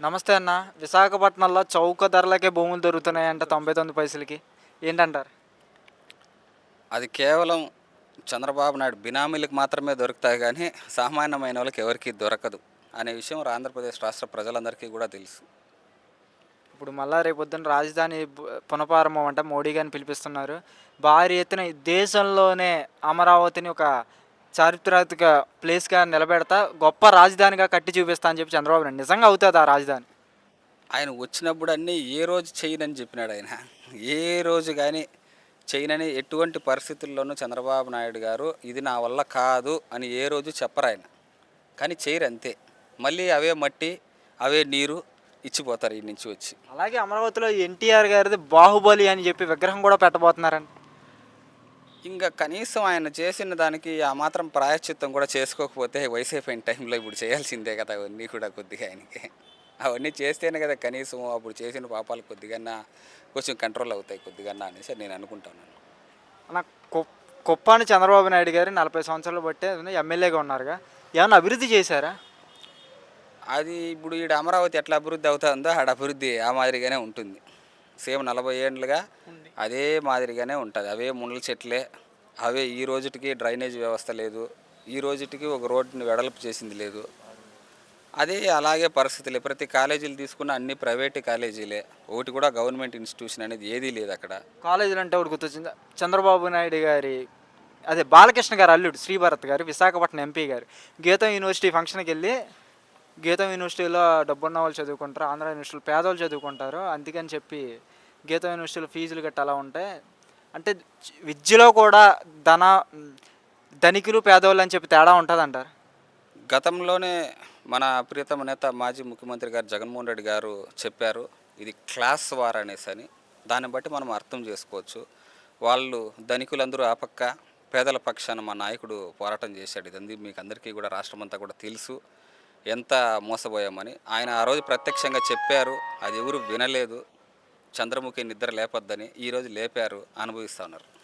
నమస్తే అన్న. విశాఖపట్నంలో చౌక ధరలకే భూములు దొరుకుతున్నాయంట తొంభై తొమ్మిది పైసలకి. ఏంటంటారు? అది కేవలం చంద్రబాబు నాయుడు బినామీలకు మాత్రమే దొరుకుతాయి కానీ సామాన్యమైన వాళ్ళకి ఎవరికీ దొరకదు అనే విషయం ఆంధ్రప్రదేశ్ రాష్ట్ర ప్రజలందరికీ కూడా తెలుసు. ఇప్పుడు మళ్ళా రేపొద్దున రాజధాని పునఃప్రారంభం అంటే మోడీ గారిని పిలిపిస్తున్నారు. భారీ ఎత్తున దేశంలోనే అమరావతిని ఒక చారిత్రాత్మక ప్లేస్గా నిలబెడతా గొప్ప రాజధానిగా కట్టి చూపిస్తా అని చెప్పి చంద్రబాబు నాయుడు నిజంగా అవుతుంది ఆ రాజధాని. ఆయన వచ్చినప్పుడు అన్నీ ఏ రోజు చేయనని చెప్పినాడు ఆయన. ఏ రోజు కానీ చేయనని ఎటువంటి పరిస్థితుల్లోనూ చంద్రబాబు నాయుడు గారు ఇది నా వల్ల కాదు అని ఏ రోజు చెప్పరు ఆయన. కానీ చేయరు అంతే. మళ్ళీ అవే మట్టి అవే నీరు ఇచ్చిపోతారు ఈ నుంచి వచ్చి. అలాగే అమరావతిలో ఎన్టీఆర్ గారిది బాహుబలి అని చెప్పి విగ్రహం కూడా పెట్టబోతున్నారండి ఇంకా కనీసం ఆయన చేసిన దానికి ఆ మాత్రం ప్రాయశ్చిత్తం కూడా చేసుకోకపోతే వైసీపీ టైంలో ఇప్పుడు చేయాల్సిందే కదా అవన్నీ కూడా కొద్దిగా ఆయనకి. అవన్నీ చేస్తేనే కదా కనీసం అప్పుడు చేసిన పాపాలు కొద్దిగా కొంచెం కంట్రోల్ అవుతాయి కొద్దిగా అనేసి నేను అనుకుంటాను. అన్న కొప్పాని చంద్రబాబు నాయుడు గారు నలభై సంవత్సరాలు బట్టే ఎమ్మెల్యేగా ఉన్నారుగా. ఏమైనా అభివృద్ధి చేశారా? అది ఇప్పుడు ఈడ అమరావతి ఎట్లా అభివృద్ధి అవుతుందో ఆడ అభివృద్ధి ఆ మాదిరిగానే ఉంటుంది. సేమ్ నలభై ఏళ్ళుగా అదే మాదిరిగానే ఉంటుంది. అవే మునల చెట్లే. అవే ఈ రోజుటికి డ్రైనేజ్ వ్యవస్థ లేదు. ఈ రోజుటికి ఒక రోడ్డుని వెడల్పు చేసింది లేదు. అదే అలాగే పరిస్థితులే. ప్రతి కాలేజీలు తీసుకున్న అన్ని ప్రైవేట్ కాలేజీలే. ఒకటి కూడా గవర్నమెంట్ ఇన్స్టిట్యూషన్ అనేది ఏదీ లేదు అక్కడ. కాలేజీలు అంటే ఒకటి గుర్తొచ్చింది? చంద్రబాబు నాయుడు గారి అదే బాలకృష్ణ గారు అల్లుడు శ్రీభరత్ గారు విశాఖపట్నం ఎంపీ గారు గీతం యూనివర్సిటీ ఫంక్షన్కి వెళ్ళి గీతం యూనివర్సిటీలో డబ్బున్న వాళ్ళు చదువుకుంటారు ఆంధ్ర యూనివర్సిటీలో పేదవాళ్ళు చదువుకుంటారు. అందుకని చెప్పి గీతం యూనివర్సిటీలో ఫీజులు గట్ట అలా ఉంటాయి అంటే విద్యలో కూడా ధన ధనికులు పేదవాళ్ళు అని చెప్పి తేడా ఉంటుంది అంటారు గతంలోనే మన ప్రియతమ నేత మాజీ ముఖ్యమంత్రి గారు జగన్మోహన్ రెడ్డి గారు చెప్పారు ఇది క్లాస్ వార్ అనేసి అని. దాన్ని బట్టి మనం అర్థం చేసుకోవచ్చు. వాళ్ళు ధనికులందరూ ఆ పక్క పేదల పక్షాన మా నాయకుడు పోరాటం చేశాడు. ఇదంది మీకు అందరికీ కూడా రాష్ట్రమంతా కూడా తెలుసు. ఎంత మోసపోయామని. ఆయన ఆ రోజు ప్రత్యక్షంగా చెప్పారు అది ఎవరు వినలేదు. చంద్రముఖి నిద్ర లేపొద్దని ఈరోజు లేపారు అనుభవిస్తూ ఉన్నారు.